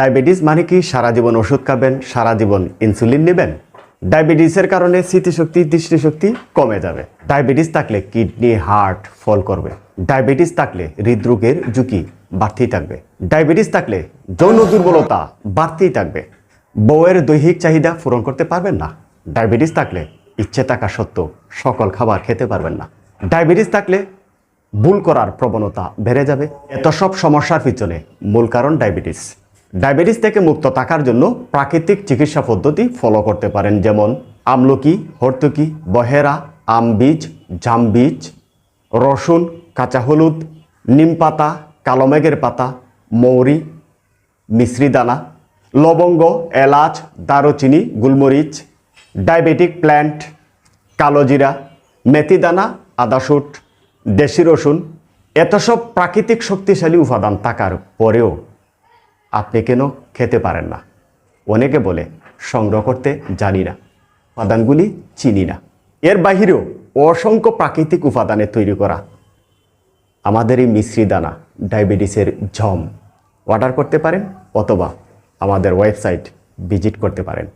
Diabetes মানে কি? সারা জীবন ওষুধ খাবেন, সারা জীবন ইনসুলিন নেবেন। ডায়াবেটিসের কারণে স্মৃতিশক্তি, দৃষ্টিশক্তি কমে যাবে। ডায়াবেটিস থাকলে কিডনি, হার্ট ফল করবে। ডায়াবেটিস থাকলে হৃদরোগের ঝুঁকি বাড়তেই থাকবে। ডায়াবেটিস থাকলে যৌন দুর্বলতা বাড়তেই থাকবে। বউয়ের দৈহিক চাহিদা পূরণ করতে পারবেন না। ডায়াবেটিস থাকলে ইচ্ছে থাকা সত্ত্বেও সকল খাবার খেতে পারবেন না। ডায়াবেটিস থাকলে ভুল করার প্রবণতা বেড়ে যাবে। এত সব সমস্যার পিছনে মূল কারণ ডায়াবেটিস। ডায়াবেটিস থেকে মুক্ত থাকার জন্য প্রাকৃতিক চিকিৎসা পদ্ধতি ফলো করতে পারেন, যেমন আমলকি, হর্তুকি, বহেরা, আম বীজ, জাম বীজ, রসুন, কাঁচা হলুদ, নিম পাতা, কালো মেঘের পাতা, মৌরি, মিশ্রি দানা, লবঙ্গ, এলাচ, দারুচিনি, গুলমরিচ, ডায়াবেটিক প্ল্যান্ট, কালো জিরা, মেথি দানা আদাশুট দেশি রসুন, এত সব প্রাকৃতিক শক্তিশালী উপাদান থাকার পরেও আপনি কেন খেতে পারেন না? অনেকে বলে, সংগ্রহ করতে জানি না। উপাদানগুলি চিনি না। এর বাহিরেও অসংখ্য প্রাকৃতিক উপাদানে তৈরি করা আমাদের এই মিশ্রি দানা, ডায়াবেটিসের ঝম, অর্ডার করতে পারেন অথবা আমাদের ওয়েবসাইট ভিজিট করতে পারেন।